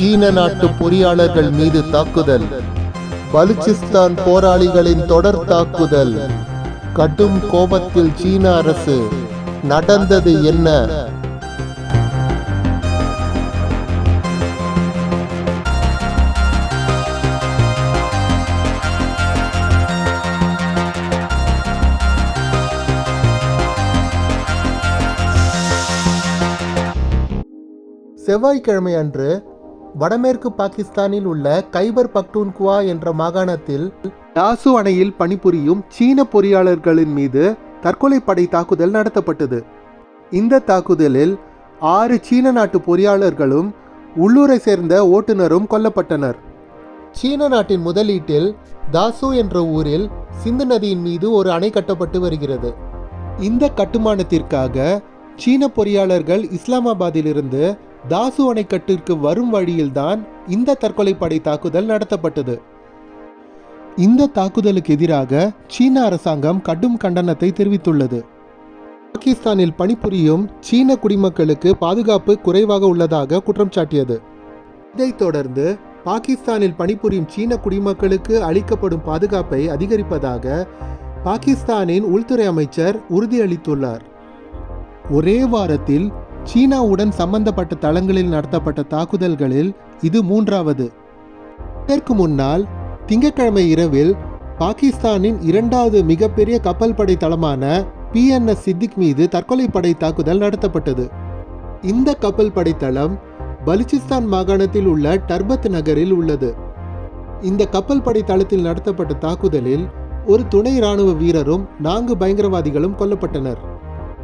சீன நாட்டு பொறியாளர்கள் மீது தாக்குதல். பலுச்சிஸ்தான் போராளிகளின் தொடர் தாக்குதல். கடும் கோபத்தில் சீன அரசு நடந்தது என்ன? செவ்வாய்க்கிழமை அன்று வடமேற்கு பாகிஸ்தானில் உள்ள கைபர் பக்டூன்குவா என்ற மாகாணத்தில் டாசு அணையில் பணிபுரியும் சீன பொறியாளர்களின் மீது தற்கொலை படை தாக்குதல் நடத்தப்பட்டது. இந்த தாக்குதலில் ஆறு சீன நாட்டு பொறியாளர்களும் உள்ளூரை சேர்ந்த ஓட்டுநரும் கொல்லப்பட்டனர். சீன நாட்டின் முதலீட்டில் தாசு என்ற ஊரில் சிந்து நதியின் மீது ஒரு அணை கட்டப்பட்டு வருகிறது. இந்த கட்டுமானத்திற்காக சீன பொறியாளர்கள் இஸ்லாமாபாத்திலிருந்து தாசு அணைக்கட்டிற்கு வரும் வழியில்தான் இந்த தற்கொலை படை தாக்குதல் நடத்தப்பட்டது. இந்த தாக்குதலுக்கு எதிராக சீன அரசாங்கம் கடும் கண்டனத்தை தெரிவித்துள்ளது. பாகிஸ்தானில் பணிபுரியும் சீன குடிமக்களுக்கு பாதுகாப்பு குறைவாக உள்ளதாக குற்றம் சாட்டியது. இதைத் தொடர்ந்து பாகிஸ்தானில் பணிபுரியும் சீன குடிமக்களுக்கு அளிக்கப்படும் பாதுகாப்பை அதிகரிப்பதாக பாகிஸ்தானின் உள்துறை அமைச்சர் உறுதியளித்துள்ளார். ஒரே வாரத்தில் சீனாவுடன் சம்பந்தப்பட்ட தளங்களில் நடத்தப்பட்ட தாக்குதல்களில் இது மூன்றாவது. இதற்கு முன்னால் திங்கட்கிழமை இரவில் பாகிஸ்தானின் இரண்டாவது மிகப்பெரிய கப்பல் படை தளமான பிஎன்எஸ் சித்திக் மீது தற்கொலை படை தாக்குதல் நடத்தப்பட்டது. இந்த கப்பல் படை தளம் பலுச்சிஸ்தான் மாகாணத்தில் உள்ள டர்பத் நகரில் உள்ளது. இந்த கப்பல் படை தளத்தில் நடத்தப்பட்ட தாக்குதலில் ஒரு துணை ராணுவ வீரரும் நான்கு பயங்கரவாதிகளும் கொல்லப்பட்டனர்.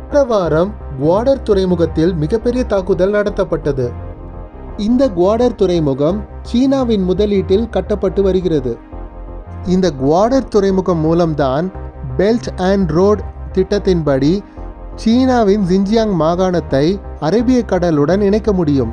கடந்த வாரம் குவாடர் துறைமுகத்தில் மிகப்பெரிய தாக்குதல் நடத்தப்பட்டது. இந்த குவாடர் துறைமுகம் சீனாவின் முதலீட்டில் கட்டப்பட்டு வருகிறது. இந்த குவாடர் துறைமுகம் மூலம்தான் பெல்ட் அண்ட் ரோட் திட்டத்தின்படி சீனாவின் ஜின்ஜியாங் மாகாணத்தை அரேபிய கடலுடன் இணைக்க முடியும்.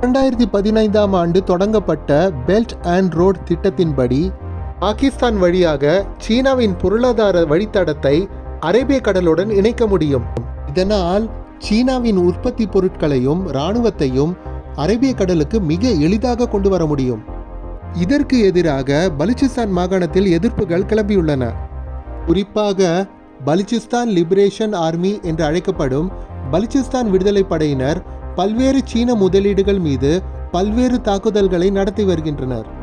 இரண்டாயிரத்தி பதினைந்தாம் ஆண்டு தொடங்கப்பட்ட பெல்ட் அண்ட் ரோட் திட்டத்தின்படி பாகிஸ்தான் வழியாக சீனாவின் பொருளாதார வழித்தடத்தை அரேபிய கடலுடன் இணைக்க முடியும். இதனால் சீனாவின் உற்பத்தி பொருட்களையும் இராணுவத்தையும் அரேபிய கடலுக்கு மிக எளிதாக கொண்டு வர முடியும். இதற்கு எதிராக பலுச்சிஸ்தான் மாகாணத்தில் எதிர்ப்புகள் கிளம்பியுள்ளன. குறிப்பாக பலுச்சிஸ்தான் லிபரேஷன் ஆர்மி என்று அழைக்கப்படும் பலுச்சிஸ்தான் விடுதலை படையினர் பல்வேறு சீன முதலீடுகள் மீது பல்வேறு தாக்குதல்களை நடத்தி வருகின்றனர்.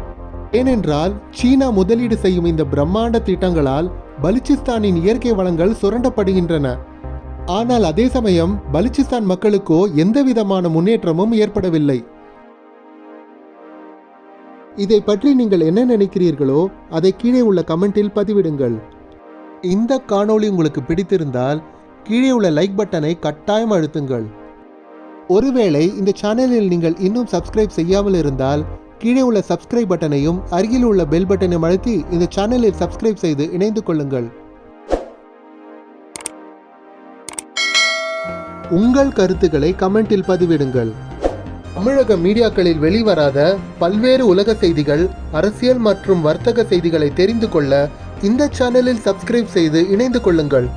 ஏனென்றால் சீனா முதலீடு செய்யும் இந்த பிரம்மாண்ட திட்டங்களால் பலுச்சிஸ்தானின் இயற்கை வளங்கள் சுரண்டப்படுகின்றன. ஆனால் அதே சமயம் பலுச்சிஸ்தான் மக்களுக்கோ எந்தவிதமான முன்னேற்றமும் ஏற்படவில்லை. இதை பற்றி நீங்கள் என்ன நினைக்கிறீர்களோ அதை கீழே உள்ள கமெண்டில் பதிவிடுங்கள். இந்த காணொளி உங்களுக்கு பிடித்திருந்தால் கீழே உள்ள லைக் பட்டனை கட்டாயம் அழுத்துங்கள். ஒருவேளை இந்த சேனலில் நீங்கள் இன்னும் சப்ஸ்கிரைப் செய்யாமல் இருந்தால் கீழே உள்ள சப்ஸ்கிரைப் பட்டனையும் அருகில் உள்ள பெல் பட்டனையும் அழுத்தி இந்த சேனலில் சப்ஸ்கிரைப் செய்து இணைந்து கொள்ளுங்கள். உங்கள் கருத்துக்களை கமெண்டில் பதிவிடுங்கள். தமிழக மீடியாக்களில் வெளிவராத பல்வேறு உலக செய்திகள் அரசியல் மற்றும் வர்த்தக செய்திகளை தெரிந்து கொள்ள இந்த சேனலில் சப்ஸ்கிரைப் செய்து இணைந்து கொள்ளுங்கள்.